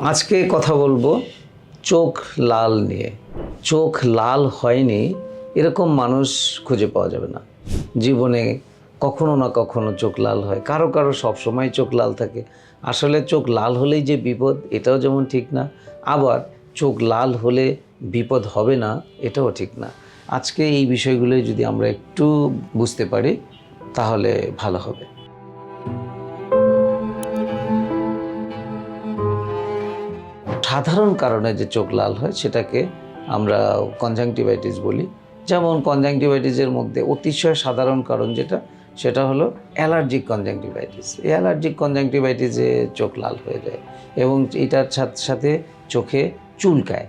আজকে কথা বলব চোখ লাল নিয়ে। চোখ লাল হয়নি, এরকম মানুষ খুঁজে পাওয়া যাবে না। জীবনে কখনো না কখনো চোখ লাল হয়। কারও কারও সবসময় চোখ লাল থাকে। আসলে চোখ লাল হলেই যে বিপদ, এটাও যেমন ঠিক না। আবার চোখ লাল হলে বিপদ হবে না, এটাও ঠিক না। আজকে এই বিষয়গুলো যদি আমরা একটু বুঝতে পারি, তাহলে ভালো হবে। সাধারণ কারণে যে চোখ লাল হয়, সেটাকে আমরা কনজাংটিভাইটিস বলি। যেমন কনজাংটিভাইটিসের মধ্যে অতিশয় সাধারণ কারণ যেটা, সেটা হলো অ্যালার্জিক কনজাংটিভাইটিস এই অ্যালার্জিক কনজাংটিভাইটিসে চোখ লাল হয়ে যায় এবং এটার সাথে সাথে চোখে চুলকায়।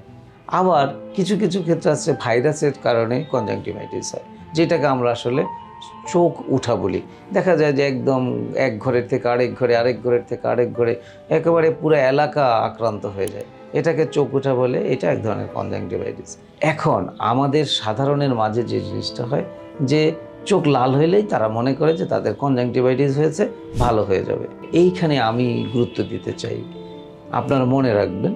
আবার কিছু কিছু ক্ষেত্রে আছে ভাইরাসের কারণে কনজাংটিভাইটিস হয়, যেটাকে আমরা আসলে চোখ উঠা বলি। দেখা যায় যে একদম এক ঘরের থেকে আরেক ঘরে, আরেক ঘরের থেকে আরেক ঘরে একেবারে পুরো এলাকা আক্রান্ত হয়ে যায়। এটাকে চোখ উঠা বলে, এটা এক ধরনের কনজাংটিভাইটিস এখন আমাদের সাধারণের মাঝে যে জিনিসটা হয়, যে চোখ লাল হইলেই তারা মনে করে যে তাদের কনজাংটিভাইটিস হয়েছে, ভালো হয়ে যাবে। এইখানে আমি গুরুত্ব দিতে চাই। আপনারা মনে রাখবেন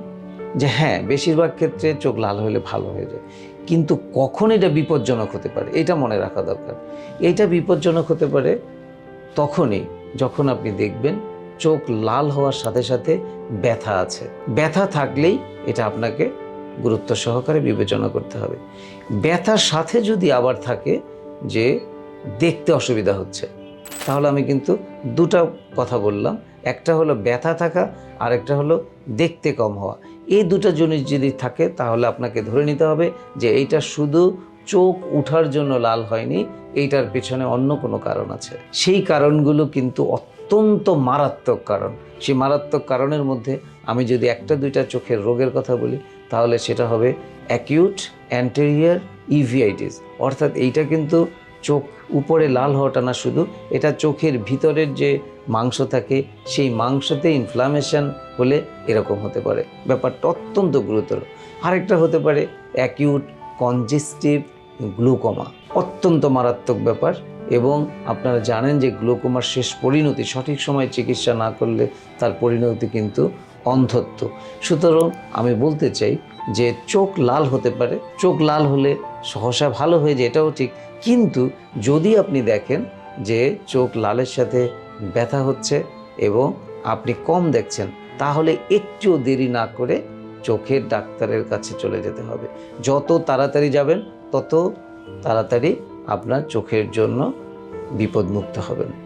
যে হ্যাঁ বেশিরভাগ ক্ষেত্রে চোখ লাল হলে ভালো হয়ে যায়। কিন্তু কখন এটা বিপজ্জনক হতে পারে, এটা মনে রাখা দরকার। এটা বিপজ্জনক হতে পারে তখনই যখন আপনি দেখবেন চোখ লাল হওয়ার সাথে সাথে ব্যথা আছে। ব্যথা থাকলেই এটা আপনাকে গুরুত্ব সহকারে বিবেচনা করতে হবে। ব্যথার সাথে যদি আবার থাকে যে দেখতে অসুবিধা হচ্ছে, তাহলে আমি কিন্তু দুটা কথা বললাম। একটা হলো ব্যথা থাকা আর একটা হলো দেখতে কম হওয়া। এই দুটো জিনিস যদি থাকে, তাহলে আপনাকে ধরে নিতে হবে যে এইটা শুধু চোখ উঠার জন্য লাল হয়নি, এইটার পেছনে অন্য কোনো কারণ আছে। সেই কারণগুলো কিন্তু অত্যন্ত মারাত্মক কারণ। সেই মারাত্মক কারণের মধ্যে আমি যদি একটা দুইটা চোখের রোগের কথা বলি, তাহলে সেটা হবে অ্যাকিউট অ্যান্টেরিয়ার ইভিআইটিস অর্থাৎ এইটা কিন্তু চোখ উপরে লাল হওয়াটা না শুধু, এটা চোখের ভিতরের যে মাংস থাকে, সেই মাংসতে ইনফ্লামেশন হলে এরকম হতে পারে। ব্যাপারটা অত্যন্ত গুরুতর। আরেকটা হতে পারে অ্যাকিউট কনজেস্টিভ গ্লুকোমা অত্যন্ত মারাত্মক ব্যাপার এবং আপনারা জানেন যে গ্লুকোমার শেষ পরিণতি, সঠিক সময়ে চিকিৎসা না করলে তার পরিণতি কিন্তু অন্ধত্ব। সুতরাং আমি বলতে চাই যে চোখ লাল হতে পারে। চোখ লাল হলে সহসা ভালো হয়ে যায়, এটাও ঠিক। কিন্তু যদি আপনি দেখেন যে চোখ লালের সাথে ব্যথা হচ্ছে এবং আপনি কম দেখছেন, তাহলে একটু দেরি না করে চোখের ডাক্তারের কাছে চলে যেতে হবে। যত তাড়াতাড়ি যাবেন, তত তাড়াতাড়ি আপনার চোখের জন্য বিপদমুক্ত হবেন।